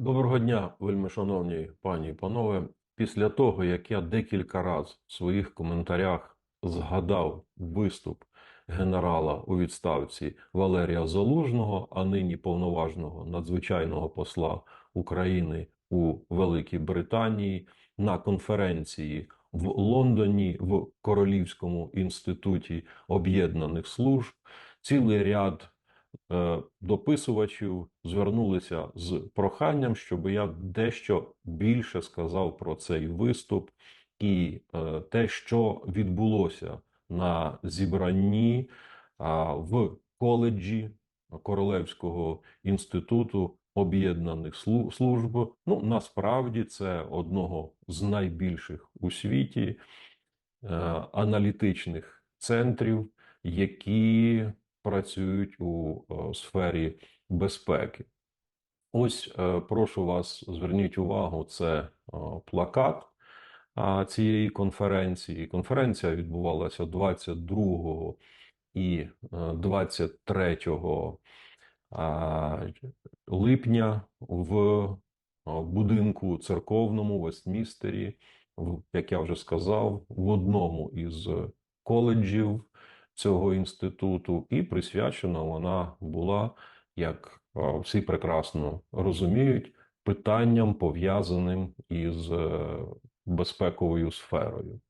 Доброго дня, вельми шановні пані і панове. Після того, як я декілька разів в своїх коментарях згадав виступ генерала у відставці Валерія Залужного, а нині повноважного надзвичайного посла України у Великій Британії на конференції в Лондоні в Королівському інституті об'єднаних служб, цілий ряд дописувачів звернулися з проханням, щоб я дещо більше сказав про цей виступ і е, те, що відбулося на зібранні в коледжі Королевського інституту об'єднаних служб. Ну, насправді це одного з найбільших у світі е, аналітичних центрів, які працюють у е, сфері безпеки. Ось е, прошу вас, зверніть увагу, це е, плакат цієї конференції. Конференція відбувалася 22 і е, 23 липня в будинку церковному в Вестмістері, як я вже сказав, в одному із коледжів цього інституту, і присвячена вона була, як е, всі прекрасно розуміють, питанням пов'язаним із е, безпековою сферою.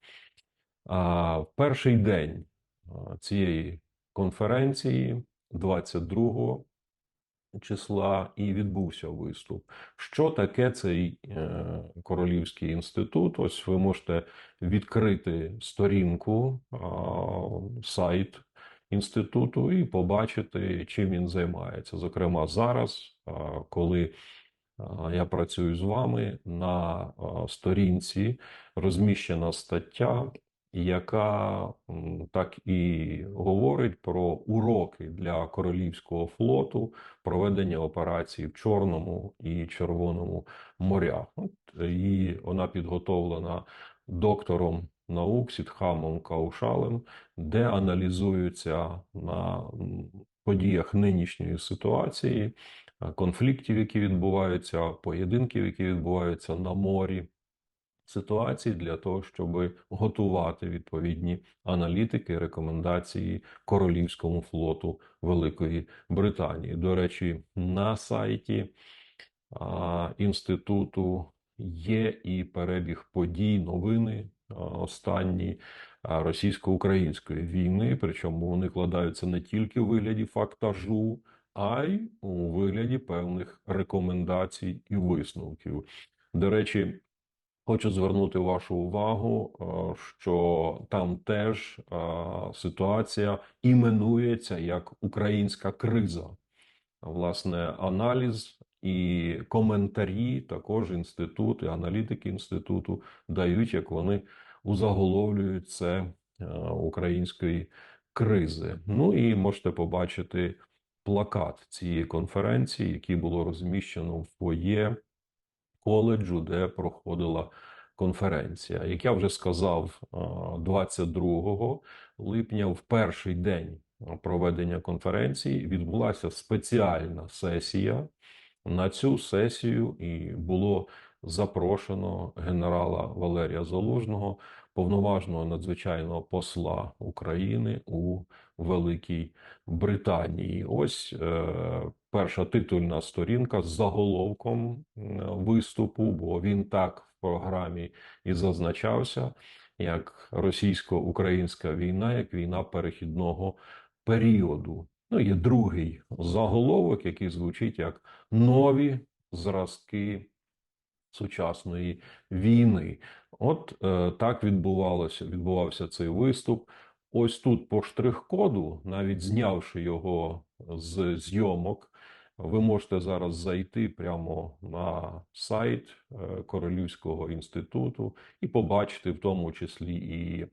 В перший день е, цієї конференції, 22 числа, і відбувся виступ. Що таке цей е, Королівський інститут? Ось ви можете відкрити сторінку, сайт інституту і побачити, чим він займається. Зокрема, зараз, коли я працюю з вами, на сторінці розміщена стаття, яка так і говорить про уроки для Королівського флоту проведення операцій в Чорному і Червоному морях. І вона підготовлена доктором наук Сідхамом Каушалем, де аналізуються на подіях нинішньої ситуації, е, конфліктів, які відбуваються, поєдинків, які відбуваються на морі. Ситуації для того, щоб готувати відповідні аналітики, рекомендації Королівському флоту Великої Британії. До речі, на сайті а, інституту є і перебіг подій, новини останні російсько-української війни. Причому вони кладаються не тільки у вигляді фактажу, а й у вигляді певних рекомендацій і висновків. До речі, Хочу звернути вашу увагу, е, що там теж е, ситуація іменується як українська криза. Власне, аналіз і коментарі також інститут аналітики інституту дають, як вони узаголовлюють це е, української кризи. Ну і можете побачити плакат цієї конференції, який було розміщено в фоє коледжу, де проходила конференція. Як я вже сказав, е, 22 липня, в перший день проведення конференції, відбулася спеціальна сесія. На цю сесію і було запрошено генерала Валерія Залужного, повноважного надзвичайного посла України у Великій Британії. Ось е, перша титульна сторінка з заголовком е, виступу, бо він так в програмі і зазначався, як російсько-українська війна, як війна перехідного періоду. Ну, є другий заголовок, який звучить як нові зразки сучасної війни. От е, так відбувалося, відбувався цей виступ. Ось тут по штрих-коду, навіть знявши його з зйомок, ви можете зараз зайти прямо на сайт е, Королівського інституту і побачити в тому числі і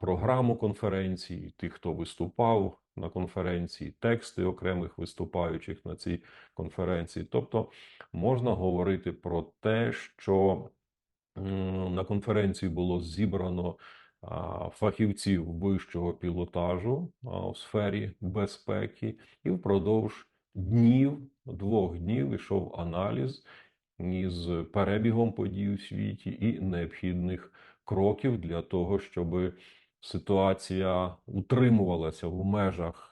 програму конференції, тих, хто виступав на конференції, тексти окремих виступаючих на цій конференції. Тобто можна говорити про те, що на конференції було зібрано фахівців вищого пілотажу у сфері безпеки, і впродовж днів, двох днів ішов аналіз із перебігом подій у світі і необхідних кроків для того, щоб ситуація утримувалася в межах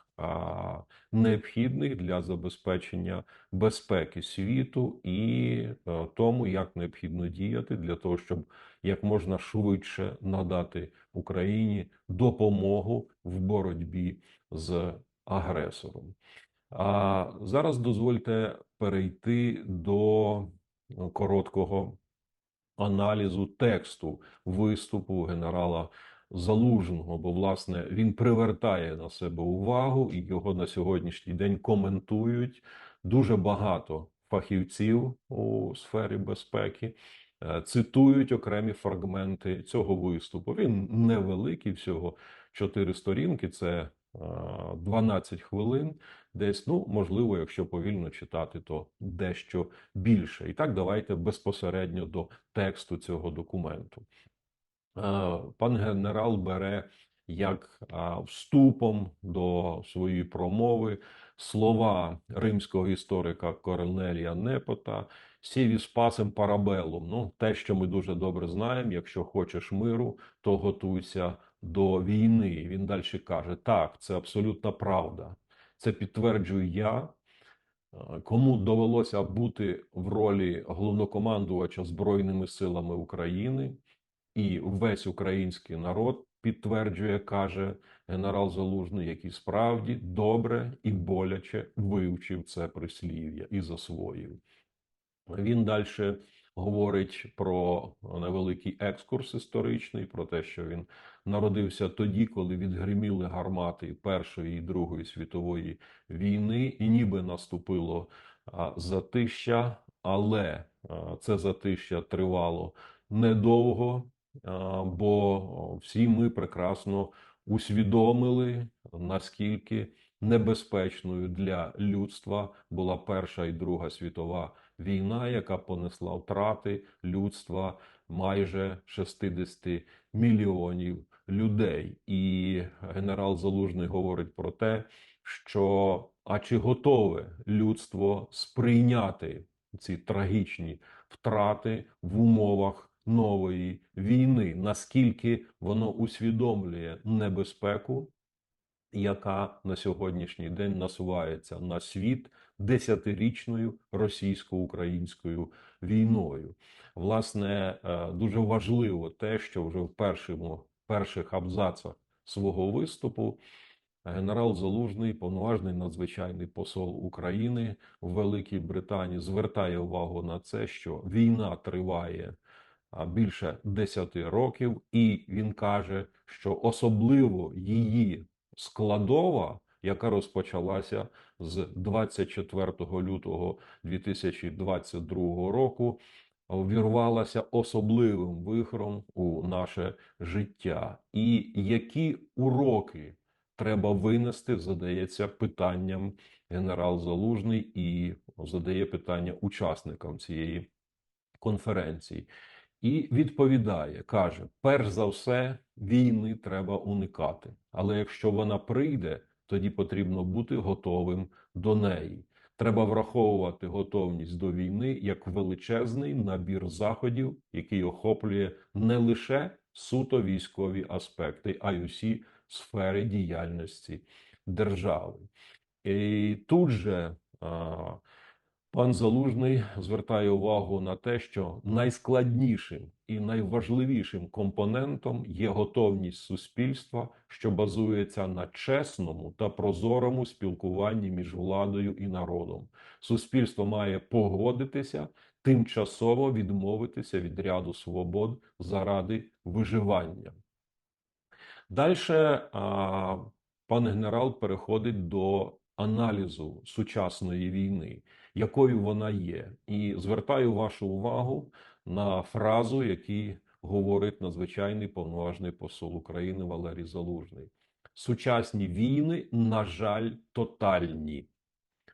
необхідних для забезпечення безпеки світу і е, тому, як необхідно діяти для того, щоб як можна швидше надати Україні допомогу в боротьбі з агресором. А зараз дозвольте перейти до е, короткого аналізу тексту виступу генерала Залужного, бо власне він привертає на себе увагу, і його на сьогоднішній день коментують дуже багато фахівців у сфері безпеки. е, Цитують окремі фрагменти цього виступу. Він невеликий, всього 4 сторінки. Це е, 12 хвилин. Десь, ну можливо, якщо повільно читати, то дещо більше. І так, давайте безпосередньо до тексту цього документу. Е, Пан генерал бере як вступом до своєї промови слова римського історика Корнелія Непота «Сівіс пасем парабелум. Ну, те, що ми дуже добре знаємо. Якщо хочеш миру, то готуйся до війни. Він далі каже: так, це абсолютна правда. Це підтверджую я. Е, Кому довелося бути в ролі головнокомандувача Збройними силами України, і весь український народ підтверджує, каже генерал Залужний, який справді добре і боляче вивчив це прислів'я і засвоїв. Він далі говорить про невеликий екскурс історичний, про те, що він народився тоді, коли відгриміли гармати Першої і Другої світової війни, і ніби наступило затища, але це затища тривало недовго, бо всі ми прекрасно усвідомили, наскільки небезпечною для людства була Перша і Друга світова війна, яка понесла втрати людства майже 60 мільйонів людей. І генерал Залужний говорить про те, що а чи готове людство сприйняти ці трагічні втрати в умовах нової війни, наскільки воно усвідомлює небезпеку, яка на сьогоднішній день насувається на світ десятирічною російсько-українською війною. Власне, е, дуже важливо те, що вже в першому перших абзацах свого виступу генерал Залужний, повноважний надзвичайний посол України в Великій Британії, звертає увагу на це, що війна триває більше 10 років, і він каже, що особливо її складова, яка розпочалася з 24 лютого 2022 року, вірвалася особливим вихром у наше життя. І які уроки треба винести, задається питанням генерал Залужний і задає питання учасникам цієї конференції. І відповідає, каже: перш за все, війни треба уникати. Але якщо вона прийде, тоді потрібно бути готовим до неї. Треба враховувати готовність до війни як величезний набір заходів, який охоплює не лише суто військові аспекти, а й усі сфери діяльності держави. І тут же пан Залужний звертає увагу на те, що найскладнішим і найважливішим компонентом є готовність суспільства, що базується на чесному та прозорому спілкуванні між владою і народом. Суспільство має погодитися тимчасово відмовитися від ряду свобод заради виживання. Далі пан генерал переходить до аналізу сучасної війни, якою вона є, і звертаю вашу увагу на фразу, яку говорить надзвичайний повноважний посол України Валерій Залужний. Сучасні війни, на жаль, тотальні.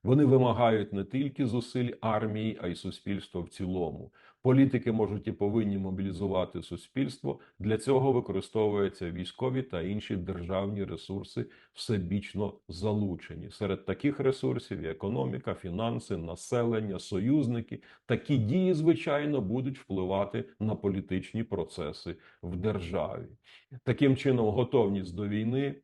Вони вимагають не тільки зусиль армії, а й суспільства в цілому. Політики можуть і повинні мобілізувати суспільство. Для цього використовуються військові та інші державні ресурси всебічно залучені. Серед таких ресурсів економіка, фінанси, населення, союзники. Такі дії, звичайно, будуть впливати на політичні процеси в державі. Таким чином, готовність до війни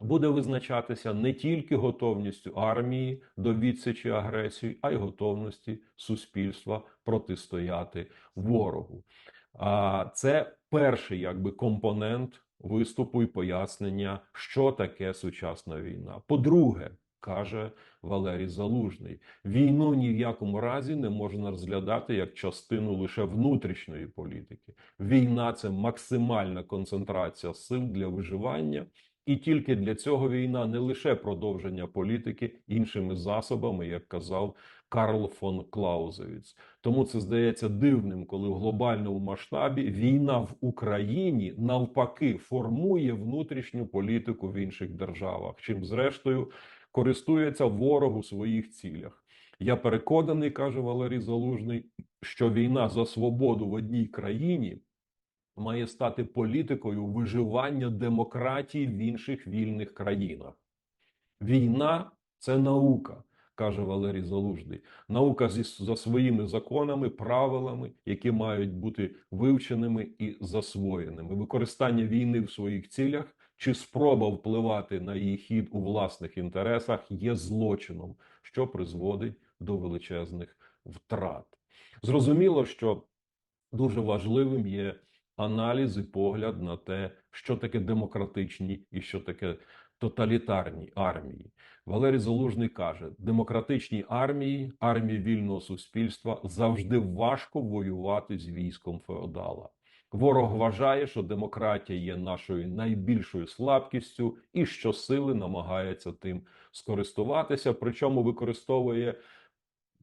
буде визначатися не тільки готовністю армії до відсічі агресії, а й готовності суспільства протистояти ворогу. А це перший якби компонент виступу і пояснення, що таке сучасна війна. По-друге, каже Валерій Залужний, війну ні в якому разі не можна розглядати як частину лише внутрішньої політики. Війна це максимальна концентрація сил для виживання. І тільки для цього війна не лише продовження політики іншими засобами, як казав Карл фон Клаузевіц. Тому це здається дивним, коли в глобальному масштабі війна в Україні навпаки формує внутрішню політику в інших державах, чим зрештою користується ворог у своїх цілях. Я переконаний, каже Валерій Залужний, що війна за свободу в одній країні має стати політикою виживання демократії в інших вільних країнах. Війна це наука, каже Валерій Залужний. Наука зі за своїми законами, правилами, які мають бути вивченими і засвоєними. Використання війни в своїх цілях чи спроба впливати на її хід у власних інтересах є злочином, що призводить до величезних втрат. Зрозуміло, що дуже важливим є аналіз і погляд на те, що таке демократичні і що таке тоталітарні армії. Валерій Залужний каже: демократичній армії, армії вільного суспільства завжди важко воювати з військом феодала. Ворог вважає, що демократія є нашою найбільшою слабкістю і що сили намагається тим скористуватися, причому використовує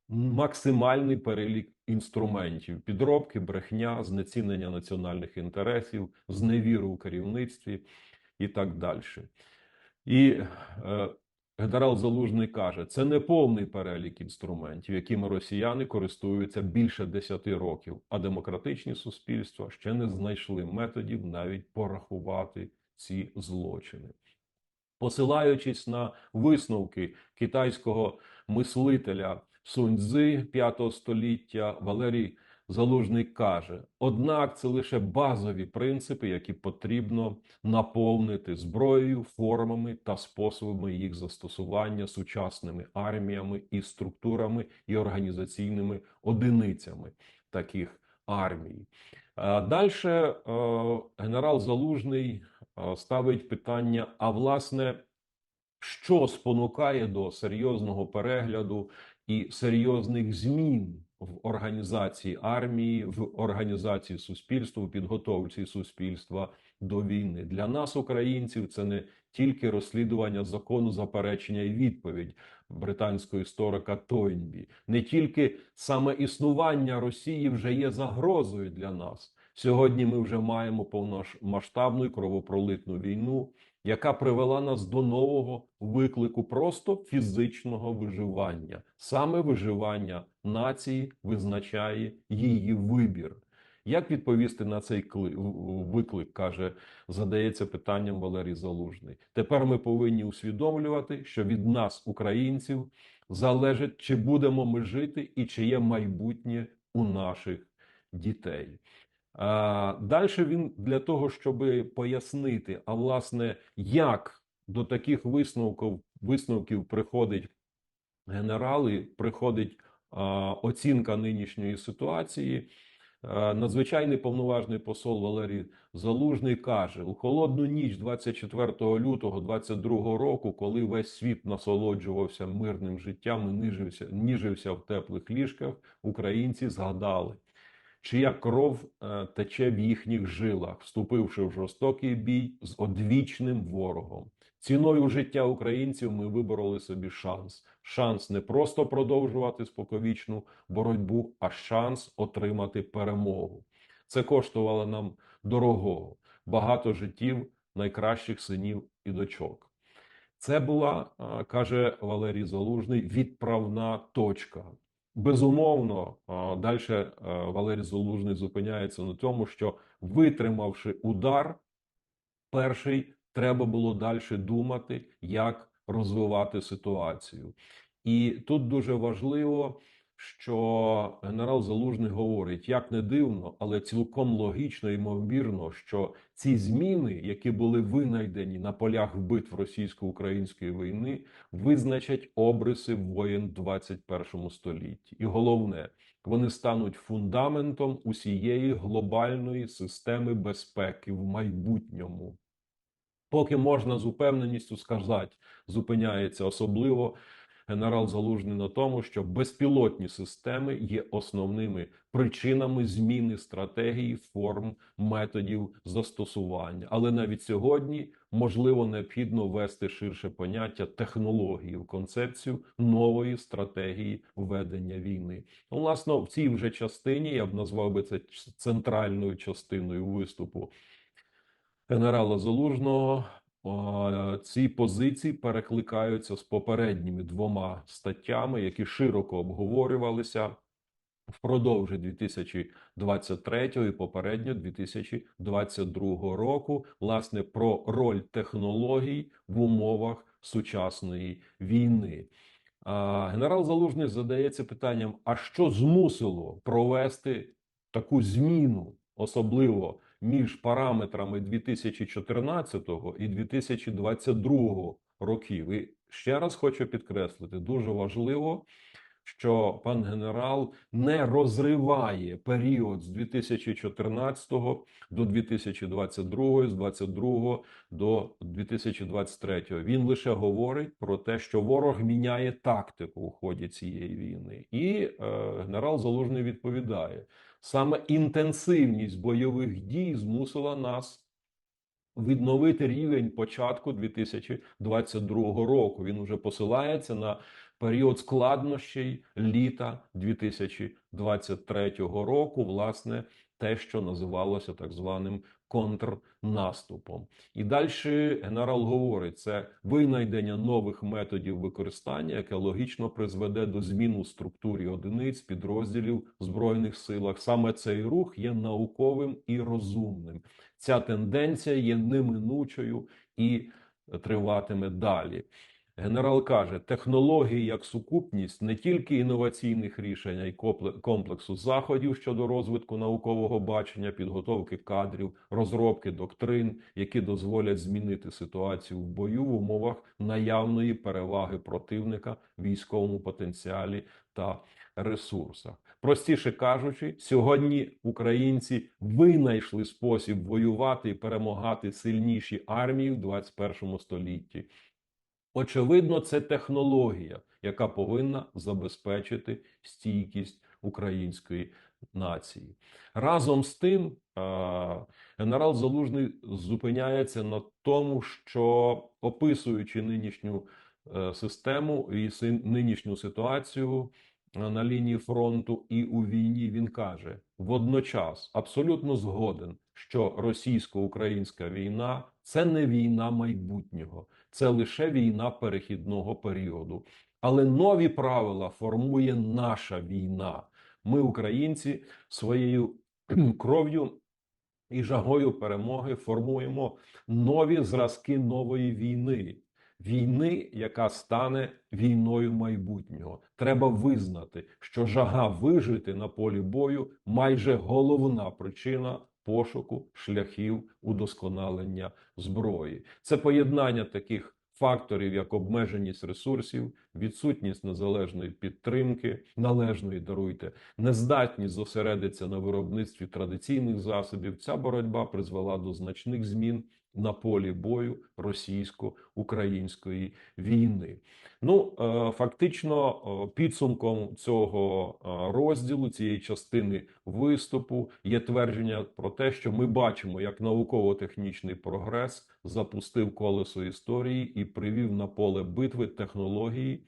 максимальний перелік інструментів підробки, брехня, знецінення національних інтересів, зневіру у керівництві і так далі. І е, генерал Залужний каже: це не повний перелік інструментів, якими росіяни користуються більше 10 років, а демократичні суспільства ще не знайшли методів навіть порахувати ці злочини. Посилаючись на висновки китайського мислителя Сунь-Цзи 5 століття, Валерій Залужний каже: однак це лише базові принципи, які потрібно наповнити зброєю, формами та способами їх застосування сучасними арміями і структурами і організаційними одиницями таких армій. Далі генерал Залужний ставить питання: а власне, що спонукає до серйозного перегляду і серйозних змін в організації армії, в організації суспільства, в підготовці суспільства до війни. Для нас, українців, це не тільки розслідування закону заперечення і відповідь британського історика Тойнбі, не тільки саме існування Росії вже є загрозою для нас. Сьогодні ми вже маємо повномасштабну і кровопролитну війну, яка привела нас до нового виклику просто фізичного виживання. Саме виживання нації визначає її вибір. Як відповісти на цей виклик, каже, задається питанням Валерій Залужний. Тепер ми повинні усвідомлювати, що від нас, українців, залежить, чи будемо ми жити і чи є майбутнє у наших дітей. Далі він для того, щоб пояснити, а власне, як до таких висновків висновків приходить генерали, приходить оцінка нинішньої ситуації. Надзвичайний повноважний посол Валерій Залужний каже у холодну ніч 24 лютого 22 року, коли весь світ насолоджувався мирним життям і ніжився, ніжився в теплих ліжках, українці згадали чия кров е, тече в їхніх жилах, вступивши в жорстокий бій з одвічним ворогом. Ціною життя українців ми вибороли собі шанс. Шанс не просто продовжувати споконвічну боротьбу, а шанс отримати перемогу. Це коштувало нам дорогого, багато життів найкращих синів і дочок. Це була, е, каже Валерій Залужний, відправна точка. Безумовно, далі Валерій Залужний зупиняється на тому, що витримавши удар, перший треба було далі думати, як розвивати ситуацію. І тут дуже важливо, що генерал Залужний говорить, як не дивно, але цілком логічно і ймовірно, що ці зміни, які були винайдені на полях битв російсько-української війни, визначать обриси воєн в 21 столітті. І головне, вони стануть фундаментом усієї глобальної системи безпеки в майбутньому. Поки можна з упевненістю сказати, зупиняється особливо генерал Залужний на тому, що безпілотні системи є основними причинами зміни стратегії, форм, методів застосування. Але навіть сьогодні можливо необхідно ввести ширше поняття технології в концепцію нової стратегії ведення війни. Ну, Власне, в цій вже частині я б назвав би це центральною частиною виступу генерала Залужного. Ці позиції перекликаються з попередніми двома статтями, які широко обговорювалися впродовж 2023 і попередньо 2022 року, власне, про роль технологій в умовах сучасної війни. Генерал Залужний задається питанням: а що змусило провести таку зміну, особливо? Між параметрами 2014 і 2022 років. І ще раз хочу підкреслити: дуже важливо, що пан генерал не розриває період з 2014 до 2022, з 22 до 2023. Він лише говорить про те, що ворог міняє тактику у ході цієї війни, і е, генерал Залужний відповідає. Саме інтенсивність бойових дій змусила нас відновити рівень початку 2022 року. Він уже посилається на період складнощей літа 2023 року, власне, те, що називалося так званим контрнаступом. І далі генерал говорить: це винайдення нових методів використання, яке логічно призведе до зміни у структурі одиниць підрозділів збройних силах. Саме цей рух є науковим і розумним. Ця тенденція є неминучою і триватиме далі. Генерал каже, технології як сукупність не тільки інноваційних рішень, а й комплексу заходів щодо розвитку наукового бачення, підготовки кадрів, розробки доктрин, які дозволять змінити ситуацію в бою в умовах наявної переваги противника військовому потенціалі та ресурсах. Простіше кажучи, сьогодні українці винайшли спосіб воювати і перемагати сильніші армії в 21 столітті. Очевидно, це технологія, яка повинна забезпечити стійкість української нації. Разом з тим, генерал Залужний зупиняється на тому, що описуючи нинішню е, систему і нинішню ситуацію на лінії фронту і у війні, він каже: водночас абсолютно згоден, що російсько-українська війна це не війна майбутнього це лише війна перехідного періоду. Але нові правила формує наша війна. Ми, українці, своєю кров'ю і жагою перемоги формуємо нові зразки нової війни. Війни, яка стане війною майбутнього, треба визнати, що жага вижити на полі бою майже головна причина пошуку шляхів удосконалення зброї. Це поєднання таких факторів, як обмеженість ресурсів, відсутність незалежної підтримки, належної даруйте, нездатність зосередитися на виробництві традиційних засобів. Ця боротьба призвела до значних змін на полі бою російсько-української війни. Ну е, фактично, е, підсумком цього е, розділу цієї частини виступу є твердження про те, що ми бачимо, як науково-технічний прогрес запустив колесо історії і привів на поле битви технології.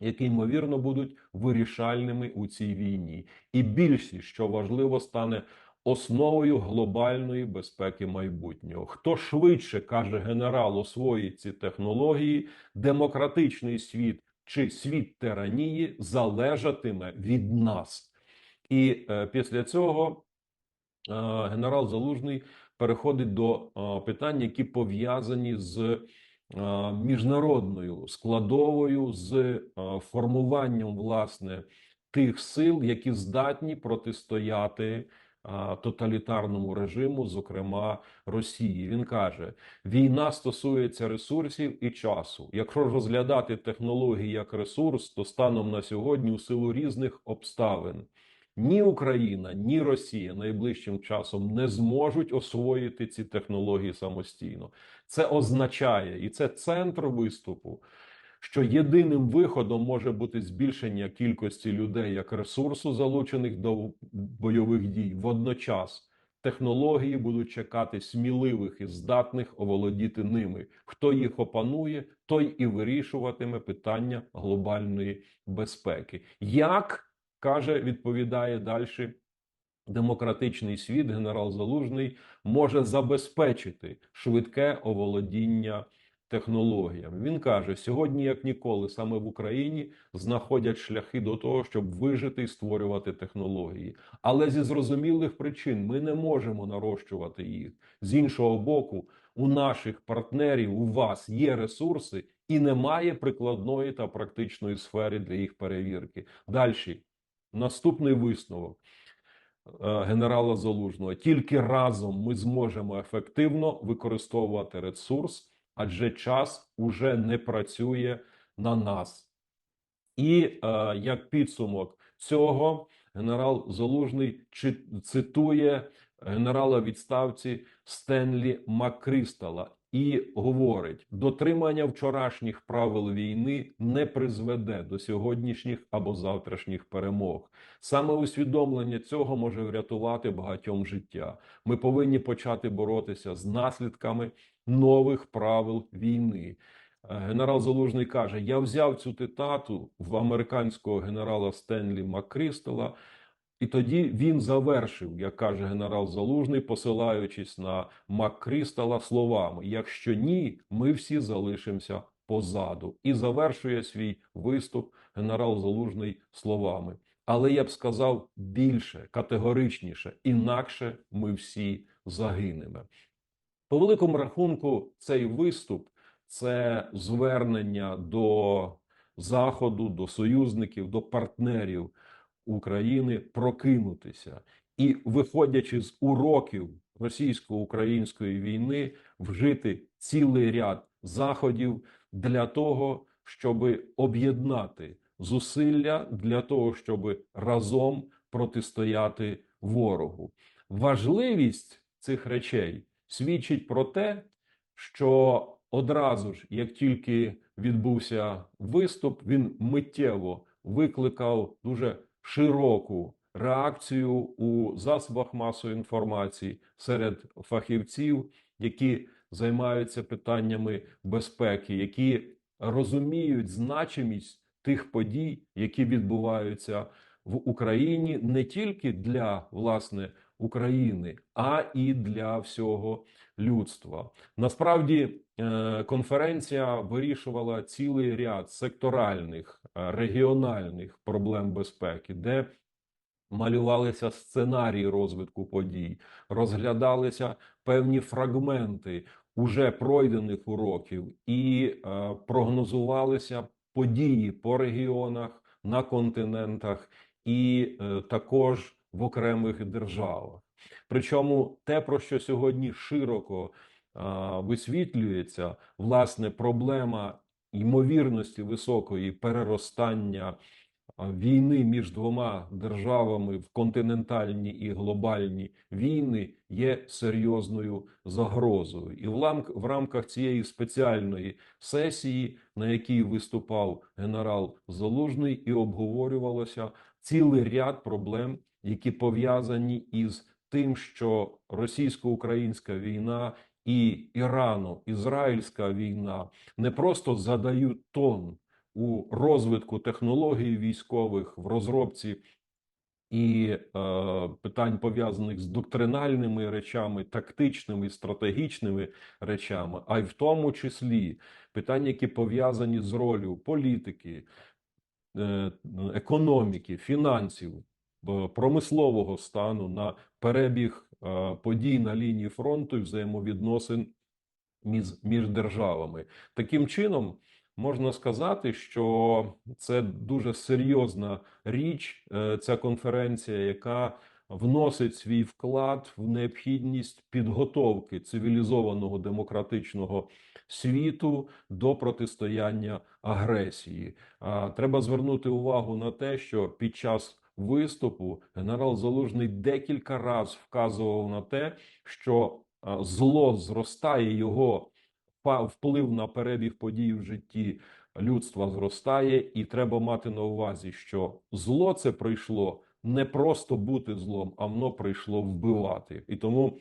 Які ймовірно будуть вирішальними у цій війні, і більшість, що важливо, стане основою глобальної безпеки майбутнього. Хто швидше каже генерал, освоїть ці технології, демократичний світ чи світ тиранії залежатиме від нас. І е, після цього е, генерал Залужний переходить до е, питань, які пов'язані з міжнародною складовою, з е, формуванням власне тих сил, які здатні протистояти е, тоталітарному режиму, зокрема Росії. Він каже: війна стосується ресурсів і часу. Якщо розглядати технології як ресурс, то станом на сьогодні у силу різних обставин. Ні Україна, ні Росія найближчим часом не зможуть освоїти ці технології самостійно. Це означає, і це центр виступу, що єдиним виходом може бути збільшення кількості людей як ресурсу, залучених до бойових дій. Водночас технології будуть чекати сміливих і здатних оволодіти ними. Хто їх опанує, той і вирішуватиме питання глобальної безпеки. Як каже, відповідає далі. Демократичний світ, генерал Залужний, може забезпечити швидке оволодіння технологіями. Він каже: сьогодні, як ніколи, саме в Україні знаходять шляхи до того, щоб вижити і створювати технології. Але зі зрозумілих причин ми не можемо нарощувати їх. З іншого боку, у наших партнерів, у вас є ресурси, і немає прикладної та практичної сфери для їх перевірки. Далі. Наступний висновок генерала Залужного: тільки разом ми зможемо ефективно використовувати ресурс, адже час уже не працює на нас. І е, як підсумок цього, генерал Залужний цитує генерала відставці Стенлі Маккрістала і говорить: дотримання вчорашніх правил війни не призведе до сьогоднішніх або завтрашніх перемог. Саме усвідомлення цього може врятувати багатьом життя. Ми повинні почати боротися з наслідками нових правил війни. Генерал Залужний каже: Я взяв цю цитату в американського генерала Стенлі Маккрістала, і тоді він завершив, як каже генерал Залужний, посилаючись на Маккрістала словами: якщо ні, ми всі залишимося позаду. І завершує свій виступ генерал Залужний словами. Але я б сказав більше, категоричніше, інакше ми всі загинемо. По великому рахунку, цей виступ це звернення до Заходу, до союзників, до партнерів. України прокинутися і, виходячи з уроків російсько-української війни, вжити цілий ряд заходів для того, щоб об'єднати зусилля для того, щоб разом протистояти ворогу. Важливість цих речей свідчить про те, що одразу ж, як тільки відбувся виступ, він миттєво викликав дуже широку реакцію у засобах масової інформації серед фахівців, які займаються питаннями безпеки, які розуміють значимість тих подій, які відбуваються в Україні не тільки для власне України, а і для всього людства. Насправді е, конференція вирішувала цілий ряд секторальних регіональних проблем безпеки, де малювалися сценарії розвитку подій, розглядалися певні фрагменти уже пройдених уроків, і е, прогнозувалися події по регіонах на континентах, і також в окремих державах. Причому те, про що сьогодні широко а, висвітлюється, власне, проблема ймовірності високої переростання війни між двома державами в континентальні і глобальні війни є серйозною загрозою, і в рамках цієї спеціальної сесії, на якій виступав генерал Залужний, і обговорювалося цілий ряд проблем, які пов'язані із тим, що російсько-українська війна і Ірано-Ізраїльська війна не просто задають тон у розвитку технологій військових в розробці і е, питань пов'язаних з доктринальними речами, тактичними, стратегічними речами, а й в тому числі питання, які пов'язані з ролью політики, е, економіки, фінансів, промислового стану на перебіг подій на лінії фронту і взаємовідносин між, між державами. Таким чином, можна сказати, що це дуже серйозна річ, е, ця конференція, яка вносить свій вклад в необхідність підготовки цивілізованого демократичного світу до протистояння агресії. Треба звернути увагу на те, що під час виступу генерал Залужний декілька разів вказував на те, що зло зростає, його вплив на перебіг подій в житті людства зростає, і треба мати на увазі, що зло це прийшло не просто бути злом, а воно прийшло вбивати. І тому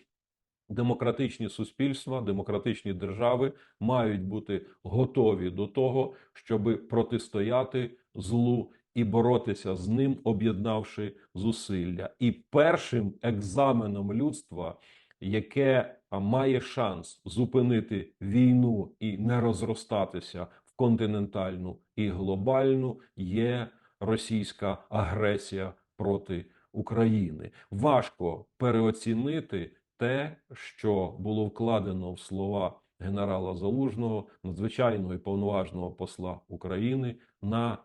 демократичні суспільства, демократичні держави мають бути готові до того, щоб протистояти злу і боротися з ним, об'єднавши зусилля. І першим екзаменом людства, яке має шанс зупинити війну і не розростатися в континентальну і глобальну, є російська агресія проти України. Важко переоцінити те, що було вкладено в слова генерала Залужного, надзвичайного і повноважного посла України на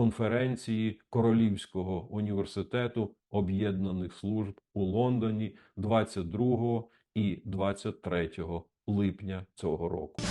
конференції Королівського університету об'єднаних служб у Лондоні 22 і 23 липня цього року.